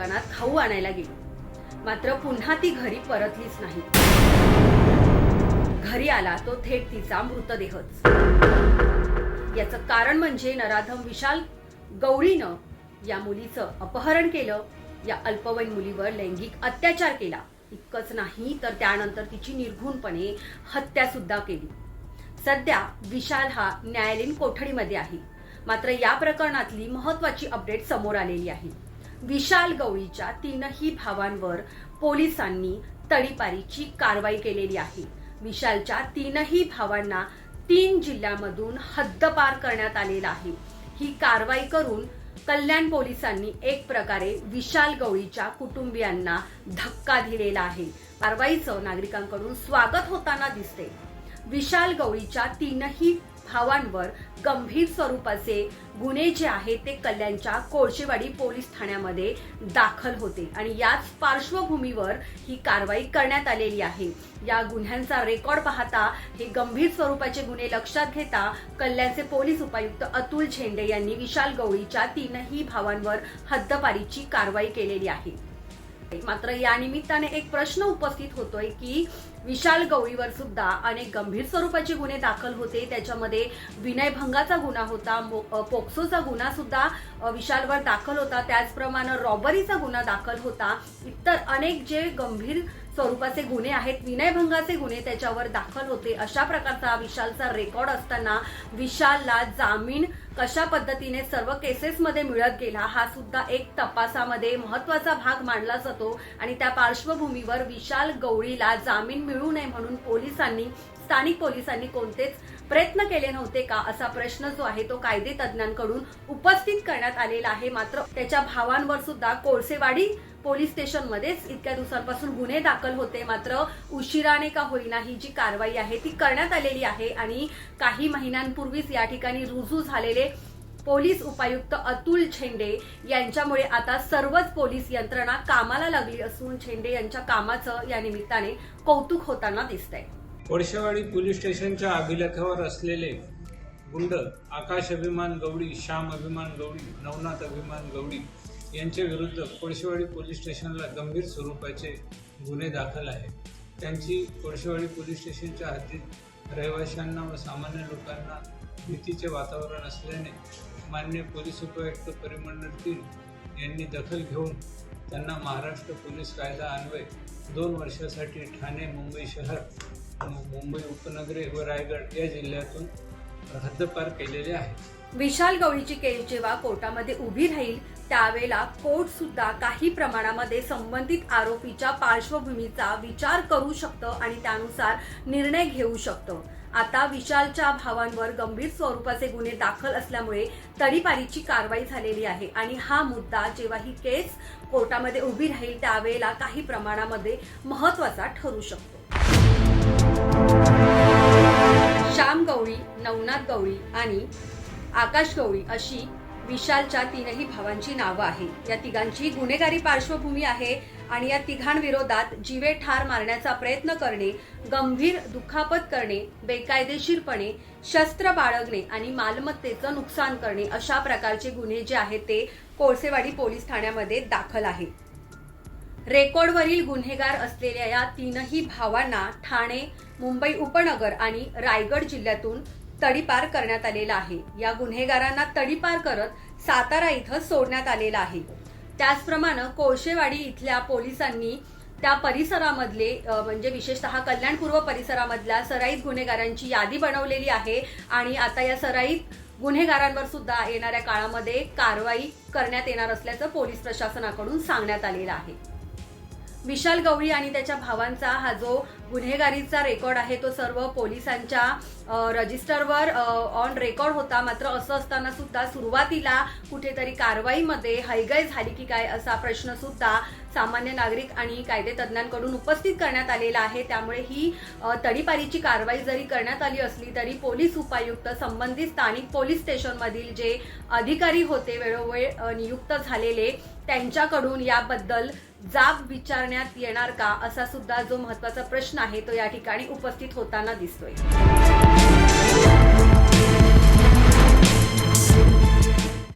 दुकानात खाऊ आणायला गेली. मात्र पुन्हा ती घरी परतलीच नाही. घरी आला तो थेट तिचा मृतदेहच. याचं कारण म्हणजे नराधम विशाल गौरीनं या मुलीचं अपहरण केलं. या अल्पवयीन मुलीवर लैंगिक अत्याचार केला. इतकंच नाही तर त्यानंतर तिची निर्घुणपणे हत्या सुद्धा केली. सध्या विशाल हा न्यायालयीन कोठडीमध्ये आहे. मात्र या प्रकरणातली महत्वाची अपडेट समोर आलेली आहे. विशाल गवळीच्या तीनही भावांवर पोलिसांनी तडीपारीची कारवाई केलेली आहे. विशालच्या तीनही भावांना तीन जिल्ह्यामधून हद्दपार करण्यात आलेला आहे. ही कारवाई करून कल्याण पोलिसांनी एक प्रकारे विशाल गवळीच्या कुटुंबियांना धक्का दिलेला आहे. कारवाईचं नागरिकांकडून स्वागत होताना दिसते. विशाल गवळीच्या तीनही भावांवर गंभीर स्वरूपाचे गुन्हे जे आहेत ते कल्याणच्या कोळशेवाडी पोलीस ठाण्यामध्ये दाखल होते. आणि याच पार्श्वभूमीवर ही कारवाई करण्यात आलेली आहे. या गुन्ह्यांचा रेकॉर्ड पाहता हे गंभीर स्वरूपाचे गुन्हे लक्षात घेता कल्याणचे पोलीस उपायुक्त अतुल झेंडे यांनी विशाल गवळीच्या तीनही भावांवर हद्दपारीची कारवाई केलेली आहे. मात्र या निमित्ताने एक प्रश्न उपस्थित होतोय की विशाल गवळीवर सुद्धा अनेक गंभीर स्वरूपाचे गुन्हे दाखल होते. त्याच्यामध्ये विनयभंगाचा गुन्हा होता मो- पोक्सोचा गुन्हा सुद्धा विशालवर दाखल होता. त्याचप्रमाणे रॉबरीचा गुन्हा दाखल होता. इतर अनेक जे गंभीर स्वरूपाचे गुन्हे आहेत विनयभंगाचे गुन्हे त्याच्यावर दाखल होते. अशा प्रकारचा विशालचा रेकॉर्ड असताना विशालला जामीन कशा पद्धतीने सर्व केसेसमध्ये मिळत गेला हा सुद्धा एक तपासामध्ये महत्त्वाचा भाग मानला जातो. आणि त्या पार्श्वभूमीवर विशाल गवळीला जामीन मिळू नये म्हणून पोलिसांनी स्थानिक पोलिसांनी कोणतेच प्रयत्न केले नव्हते का असा प्रश्न जो आहे तो कायदे तज्ज्ञांकडून उपस्थित करण्यात आलेला आहे. मात्र त्याच्या भावांवर सुद्धा कोळसेवाडी पोलीस स्टेशनमध्येच इतक्या दिवसांपासून गुन्हे दाखल होते. मात्र उशिराने का होईना ही जी कारवाई आहे ती करण्यात आलेली आहे आणि काही महिन्यांपूर्वीच या ठिकाणी रुजू झालेले पोलीस उपायुक्त अतुल झेंडे यांच्यामुळे आता सर्वच पोलीस यंत्रणा कामाला लागली असून झेंडे यांच्या कामाचं या निमित्ताने कौतुक होताना दिसतंय. कोळशेवाडी पोलीस स्टेशनच्या अभिलेखावर असलेले गुंड आकाश अभिमान गवडी श्याम अभिमान गवडी नवनाथ अभिमान गवडी यांच्या विरुद्ध कोळशेवाडी पोलीस स्टेशनला गंभीर स्वरूपाचे गुन्हे दाखल आहेत. त्यांची कोळशेवाडी पोलीस स्टेशनच्या हद्दीत रहिवाशांना व सामान्य लोकांना भीतीचे वातावरण असल्याने मान्य पोलीस उपायुक्त परिमंडळ तीन यांनी दखल घेऊन त्यांना महाराष्ट्र पोलीस कायदा अन्वय दोन वर्षासाठी ठाणे मुंबई शहर मुंबई उपनगरे व रायगड या जिल्ह्यातून हद्दपार केलेले आहे. विशाल गवळीची केस जेव्हा कोर्टामध्ये उभी राहील त्यावेळेला कोर्ट सुद्धा काही प्रमाणामध्ये संबंधित आरोपीच्या पार्श्वभूमीचा विचार करू शकतं आणि त्यानुसार निर्णय घेऊ शकतं. आता विशालच्या भावांवर गंभीर स्वरूपाचे गुन्हे दाखल असल्यामुळे तडीपारीची कारवाई झालेली आहे आणि हा मुद्दा जेव्हा ही केस कोर्टामध्ये उभी राहील त्यावेळेला काही प्रमाणामध्ये महत्त्वाचा ठरू शकतो. श्याम गवळी नवनाथ गवळी आणि आकाश गवळी अशी विशालच्या तीनही भावांची नावं आहे या तिघांची गुन्हेगारी पार्श्वभूमी आहे आणि या तिघांविरोधात जीवे ठार मारण्याचा प्रयत्न करणे गंभीर दुखापत करणे बेकायदेशीरपणे शस्त्र बाळगणे आणि मालमत्तेचं नुकसान करणे अशा प्रकारचे गुन्हे जे आहेत ते कोळसेवाडी पोलीस ठाण्यामध्ये दाखल आहेत. रेकॉर्डवरील गुन्हेगार असलेल्या या तीनही भावांना ठाणे मुंबई उपनगर आणि रायगड जिल्ह्यातून तडीपार करण्यात आलेला आहे. या गुन्हेगारांना तडीपार करत सातारा इथं सोडण्यात आलेला आहे. त्याचप्रमाणे कोळशेवाडी इथल्या पोलिसांनी त्या परिसरामधले म्हणजे विशेषतः कल्याणपूर्व परिसरामधल्या सराईत गुन्हेगारांची यादी बनवलेली आहे आणि आता या सराईत गुन्हेगारांवर सुद्धा येणाऱ्या काळामध्ये कारवाई करण्यात येणार असल्याचं पोलीस प्रशासनाकडून सांगण्यात आलेलं आहे. विशाल गवळी आणि त्याच्या भावांचा हा जो गुन्हेगारीचा रेकॉर्ड आहे तो सर्व पोलिसांच्या रजिस्टरवर ऑन रेकॉर्ड होता. मात्र असं असताना सुद्धा सुरुवातीला कुठेतरी कारवाईमध्ये हयगय झाली की काय असा प्रश्न सुद्धा सामान्य नागरिक आणि कायदे तज्ज्ञांकडून उपस्थित करण्यात आलेला आहे. त्यामुळे ही तडीपारीची कारवाई जरी करण्यात आली असली तरी पोलीस उपायुक्त संबंधित स्थानिक पोलीस स्टेशनमधील जे अधिकारी होते वेळोवेळ नियुक्त झालेले त्यांच्याकडून याबद्दल जाब विचारण्यात येणार का असा सुद्धा जो महत्त्वाचा प्रश्न आहे तो या ठिकाणी उपस्थित होताना दिसतोय.